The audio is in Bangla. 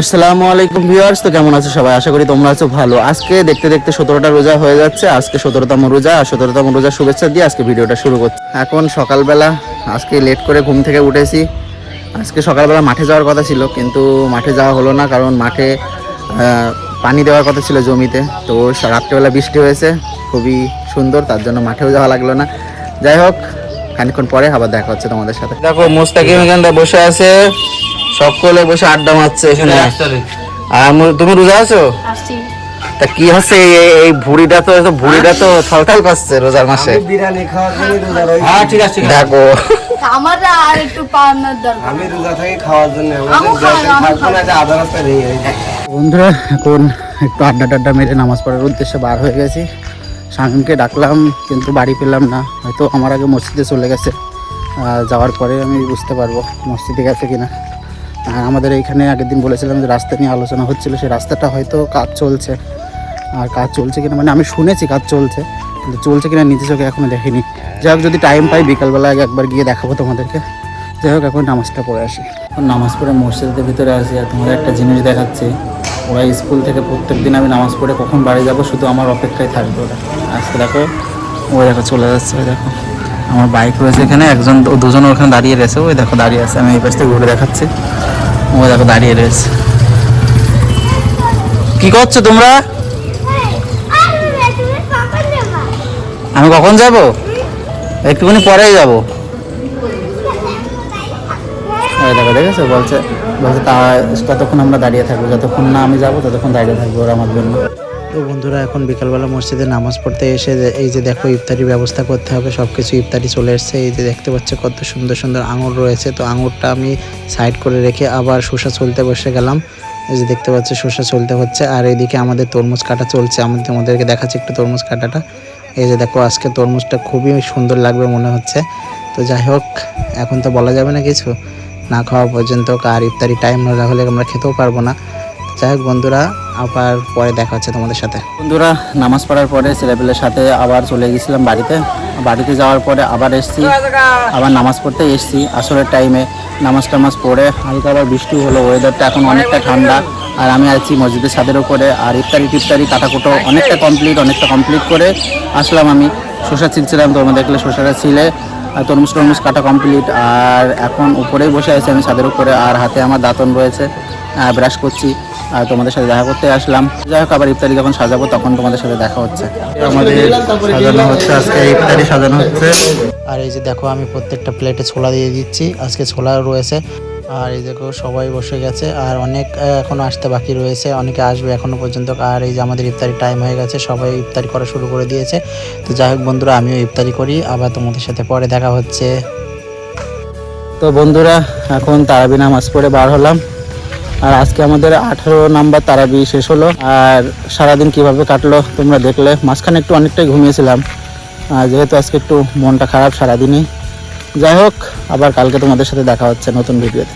আসসালামু আলাইকুম ভিউয়ার্স, তো কেমন আছো সবাই? আশা করি তোমরা আছো ভালো। আজকে দেখতে দেখতে সতেরোটা রোজা হয়ে যাচ্ছে। আজকে সতেরোতম রোজা, আর সতেরোতম রোজা শুভেচ্ছা দিয়ে আজকে ভিডিওটা শুরু করছি। এখন সকালবেলা, আজকে লেট করে ঘুম থেকে উঠেছি। আজকে সকালবেলা মাঠে যাওয়ার কথা ছিল, কিন্তু মাঠে যাওয়া হলো না, কারণ মাঠে পানি দেওয়ার কথা ছিল জমিতে। তো রাত্রেবেলা বৃষ্টি হয়েছে, খুবই সুন্দর, তার জন্য মাঠেও যাওয়া লাগল না। যাই হোক, খানিকক্ষণ পরে আবার দেখা হচ্ছে তোমাদের সাথে। দেখো, মোস্তাকিম এখানটা বসে আছে। সকলে বসে আড্ডা মারছে এখানে। আর তুমি রোজা আছো? তা কি হচ্ছে এই- ভুড়িটা তো এত ভুড়িটা তো থলথল করছে রোজার মাসে। বিরিয়ানি খাওয়ার জন্য রোজা রয়েছে। হ্যাঁ ঠিক আছে দেখো। আমার আর একটু পাওয়ানোর দরকার। আমি রোজা থাকি খাওয়ার জন্য আমও খাই, না যে আধা রাস্তায় ভেঙে বন্ধুরা এখন একটু আড্ডা টাড্ডা মেরে নামাজ পড়ার উদ্দেশ্যে বার হয়ে গেছি। শামীমকে ডাকলাম কিন্তু বাড়ি পেলাম না। হয়তো আমার আগে মসজিদে চলে গেছে। যাওয়ার পরে আমি বুঝতে পারব মসজিদে গেছে কিনা। আর আমাদের এইখানে আগের দিন বলেছিলাম যে রাস্তা নিয়ে আলোচনা হচ্ছিল, সেই রাস্তাটা হয়তো কাজ চলছে। আর কাজ চলছে কিনা মানে আমি শুনেছি কাজ চলছে, কিন্তু চলছে কিনা নিজে চোখে এখনও দেখিনি। যাই হোক, যদি টাইম পাই বিকালবেলা আগে একবার গিয়ে দেখাবো তোমাদেরকে। যাই হোক, এখন নামাজটা পড়ে আসি। এখন নামাজ পড়ে মসজিদের ভিতরে আসি, আর তোমাদের একটা জিনিস দেখাচ্ছি। ওরা স্কুল থেকে প্রত্যেক দিন আমি নামাজ পড়ে কখন বাড়ি যাব শুধু আমার অপেক্ষায় থাকবে ওরা। আজকে দেখো, ওই দেখো, চলে যাচ্ছে দেখো। আমার বাইক রয়েছে এখানে, একজন দুজন ওখানে দাঁড়িয়ে রয়েছে। ওই দেখো দাঁড়িয়ে আছে, আমি এই পাশ থেকে ঘুরে দেখাচ্ছি। ও দেখো দাঁড়িয়ে রয়েছে। কি করছ তোমরা? আমি কখন যাব? একটুখানি পরেই যাব। দেখো, দেখেছ? বলছে বলছে তা, ততক্ষণ আমরা দাঁড়িয়ে থাকব। যতক্ষণ না আমি যাব, ততক্ষণ দাঁড়িয়ে থাকব ওরা আমার জন্য। তো বন্ধুরা, এখন বিকালবেলা মসজিদে নামাজ পড়তে এসে এই যে দেখো ইফতারি ব্যবস্থা করতে হবে সব কিছু ইফতারি চলে এসছে। এই যে দেখতে পাচ্ছ কত সুন্দর সুন্দর আঙুর রয়েছে। তো আঙুরটা আমি সাইড করে রেখে আবার শসা চলতে বসে গেলাম। এই যে দেখতে পাচ্ছ শসা চলতে হচ্ছে। আর এইদিকে আমাদের তরমুজ কাটা চলছে। আমি তোমাদেরকে দেখাচ্ছি একটু তরমুজ কাটাটা। এই যে দেখো, আজকে তরমুজটা খুবই সুন্দর লাগবে মনে হচ্ছে। তো যাই হোক, এখন তো বলা যাবে না কিছু। না খাওয়া পর্যন্ত আর ইফতারি টাইম না হলে আমরা খেতেও পারব না। যাই হোক বন্ধুরা, আবার পরে দেখা হচ্ছে তোমাদের সাথে। বন্ধুরা, নামাজ পড়ার পরে ছেলেপেলের সাথে আবার চলে গেছিলাম বাড়িতে। বাড়িতে যাওয়ার পরে আবার এসছি। আবার নামাজ পড়তে এসছি। আসরের টাইমে নামাজ টামাজ পড়ে হালকা আবার বৃষ্টি হলো ওয়েদারটা এখন অনেকটা ঠান্ডা। আর আমি আছি মসজিদের ছাদের উপরে। আর ইফতারি টিফতারি কাটাকুটো অনেকটা কমপ্লিট অনেকটা কমপ্লিট করে আসলাম আমি। শসা ছিলছিলাম, তোমরা দেখলে শসাটা ছিলে। আর তরমুজ টরমুজ কাটা কমপ্লিট আর এখন উপরেই বসে আছি আমি ছাদের উপরে। আর হাতে আমার দাঁতন রয়েছে। ব্রাশ করছি। আর তোমাদের সাথে দেখা করতে আসলাম। যাই হোক আবার ইফতারি যখন সাজাবো তখন তোমাদের সাথে দেখা হচ্ছে। আমাদের সাজানো হচ্ছে আজকে ইফতারি সাজানো হচ্ছে। আর এই যে দেখো আমি প্রত্যেকটা প্লেটে ছোলা দিয়ে দিচ্ছি। আজকে ছোলা রয়েছে। আর এই দেখো সবাই বসে গেছে। আর অনেক আহ, এখনও আসতে বাকি রয়েছে। অনেকে আসবে এখনও পর্যন্ত। আর এই যে আমাদের ইফতারি টাইম হয়ে গেছে সবাই ইফতারি করা শুরু করে দিয়েছে। তো যাই হোক বন্ধুরা আমিও ইফতারি করি। আবার তোমাদের সাথে পরে দেখা হচ্ছে। তো বন্ধুরা এখন তারাবি নামাজ পড়ে বার হলাম। আর আজকে আমাদের আঠারো নাম্বার তারাবি শেষ হলো। আর সারাদিন কীভাবে কাটলো তোমরা দেখলে। মাঝখানে একটু অনেকটাই ঘুমিয়েছিলাম। যেহেতু আজকে একটু মনটা খারাপ সারাদিনই। যাই হোক, আবার কালকে তোমাদের সাথে দেখা হচ্ছে নতুন ভিডিওতে